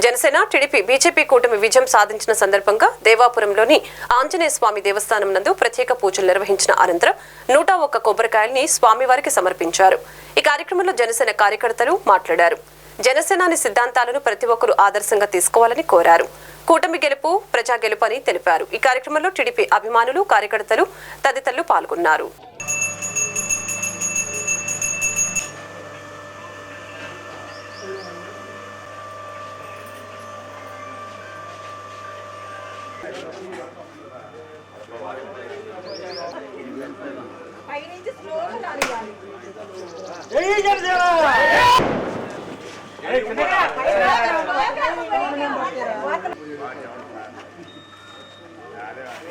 Janasena TDP BJP కూటమి విజయం సాధించిన సందర్భంగా దేవాపురంలోని ఆంజనేయ స్వామి దేవస్థానం నందు ప్రత్యేక పూజలు నిర్వహించిన అనంతరం నూట ఒక్క కొబ్బరికాయల్ని స్వామివారికి సమర్పించారు. ఈ కార్యక్రమంలో జనసేన కార్యకర్తలు మాట్లాడారు. జనసేనాని సిద్ధాంతాలను ప్రతి ఒక్కరూ ఆదర్శంగా తీసుకోవాలని కోరారు. కూటమి గెలుపు ప్రజా గెలుపు అని తెలిపారు. ఈ కార్యక్రమంలో టీడీపీ అభిమానులు కార్యకర్తలు తదితరులు పాల్గొన్నారు.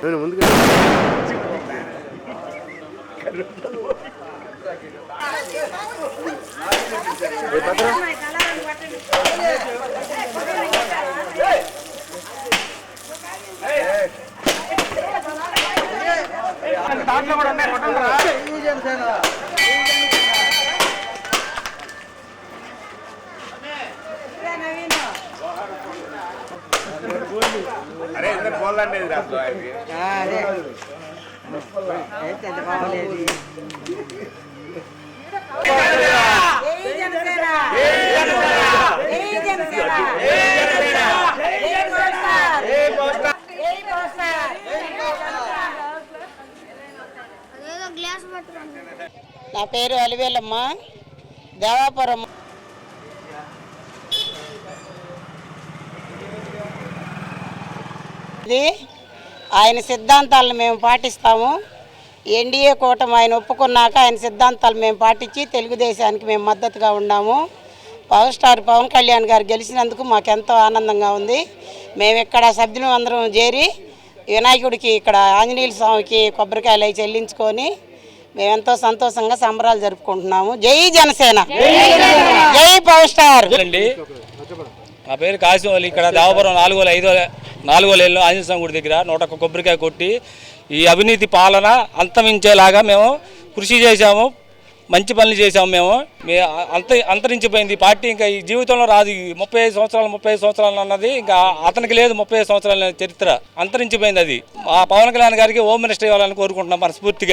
నేను ముందుకు అరే ఎంత పోలండి రాదు అదే ఎంత బాగోలేదు జై జనసేన జై జనసేన జై పోస్టర్ జై పోస్టర్ అదేదో గ్లాస్ పట్టుకోండి నా పేరు అలివేలమ్మ. దేవాపురం. ఇది ఆయన సిద్ధాంతాలను మేము పాటిస్తాము. ఎన్డీఏ కూటమి ఆయన ఒప్పుకున్నాక ఆయన సిద్ధాంతాలు మేము పాటించి తెలుగుదేశానికి మేము మద్దతుగా ఉన్నాము. పవర్ స్టార్ పవన్ కళ్యాణ్ గారు గెలిచినందుకు మాకు ఎంతో ఆనందంగా ఉంది. మేము ఇక్కడ సభ్యులు అందరం చేరి వినాయకుడికి ఇక్కడ ఆంజనేయుల స్వామికి కొబ్బరికాయలు అవి చెల్లించుకొని మేమెంతో సంతోషంగా సంబరాలు జరుపుకుంటున్నాము. జై జనసేన. జై పవర్ స్టార్. అండి. నా పేరు కాశీవాలి. ఇక్కడ దావపురం నాలుగో ఐదో నాలుగో లేళ్ళు ఆంజనేయ గుడి దగ్గర నూట ఒక్క కొబ్బరికాయ కొట్టి ఈ అవినీతి పాలన అంతమించేలాగా మేము కృషి చేశాము. మంచి పనులు చేశాము మేము. అంత అంతరించిపోయింది. పార్టీ ఇంకా ఈ జీవితంలో రాదు. ముప్పై ఐదు సంవత్సరాలు ముప్పై ఐదు సంవత్సరాలు అన్నది ఇంకా అతనికి లేదు ముప్పై ఐదు సంవత్సరాల చరిత్ర. అంతరించిపోయింది అది. ఆ పవన్ కళ్యాణ్ గారికి హోమ్ మినిస్టర్ ఇవ్వాలని కోరుకుంటున్నాం మనస్ఫూర్తిగా.